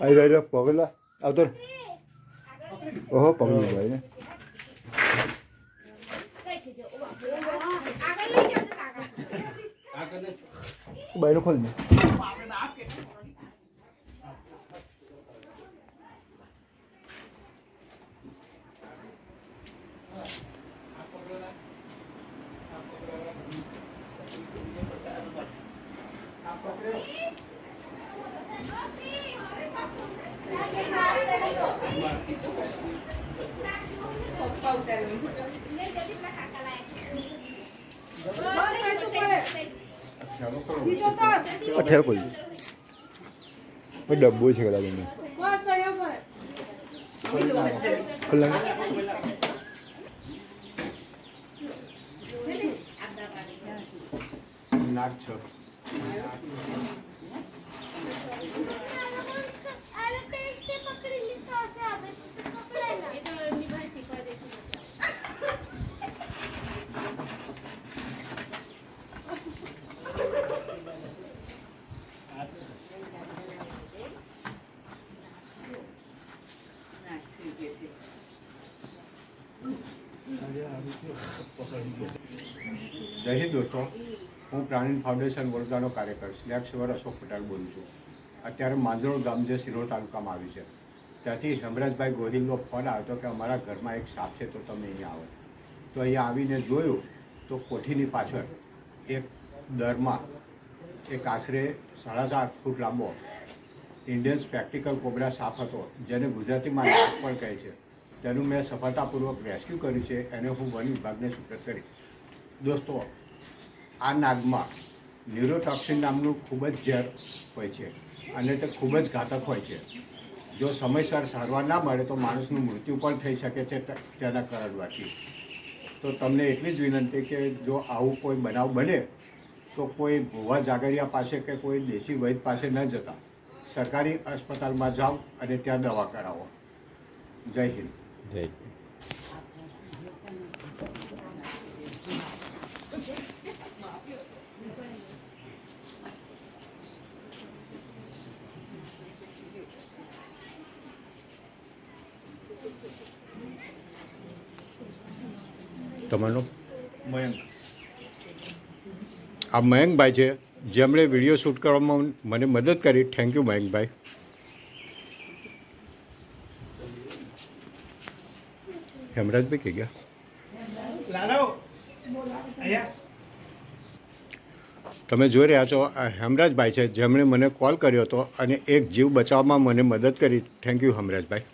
આવી રહ્યો પગલા આવતો. ઓહો પગલું ભાઈ ને. બાયરો ખોલ દે અઠેર કોઈ ડબ્બો છે કદાચ એનો. ખોલ નાક છો અરે તે તે પકડી લીધો હશે હવે તો પકડાય ના જય હિન્દ દોસ્તો. હું પ્રાણીન ફાઉન્ડેશન વડોદરાનો કાર્યકર સ્નેક્સવર અશોક પટેલ બોલું છું. અત્યારે માંજરોળ ગામ જે સિરોળ તાલુકામાં આવ્યું છે. ત્યાંથી હેમરાજભાઈ ગોહિલનો ફોન આવ્યો હતો કે અમારા ઘરમાં એક સાપ છે, તો તમે અહીંયા આવો. તો અહીંયા આવીને જોયું, તો કોઠીની પાછળ એક દરમાં એક આશરે સાડા સાત ફૂટ લાંબો ઇન્ડિયન સ્પેક્ટિકલ કોબરા સાપ હતો, જેને ગુજરાતીમાં પણ કહે છે. તેનું મેં સફળતાપૂર્વક રેસ્ક્યુ કર્યું છે એને હું વન વિભાગને સુપ્રત કરી. દોસ્તો, આ નાગમાં ન્યુરોટોક્સિન નામનું ખૂબ જ ઝેર હોય છે અને તે ખૂબ જ ઘાતક હોય છે. જો સમયસર સારવાર ના મળે તો માણસનું મૃત્યુ પણ થઈ શકે છે તેના કરડવાથી તો તમને એટલી જ વિનંતી કે જો આવું કોઈ બનાવ બને, તો કોઈ ભુવા જાગરિયા પાસે કે કોઈ દેશી વૈદ પાસે ન જતા. સરકારી અસ્પતાલમાં જાઓ અને ત્યાં દવા કરાવો. જય હિન્દ. જય તમારો મયંક. આ મયંકભાઈ છે. જેમણે વીડિયો શૂટ કરવામાં મને મદદ કરી. Thank you Mayankbhai. હેમરાજભાઈ કે ગયા. તમે જોઈ રહ્યા છો આ હેમરાજભાઈ છે જેમણે મને કોલ કર્યો હતો અને એક જીવ બચાવવામાં મને મદદ કરી. Thank you Hemrajbhai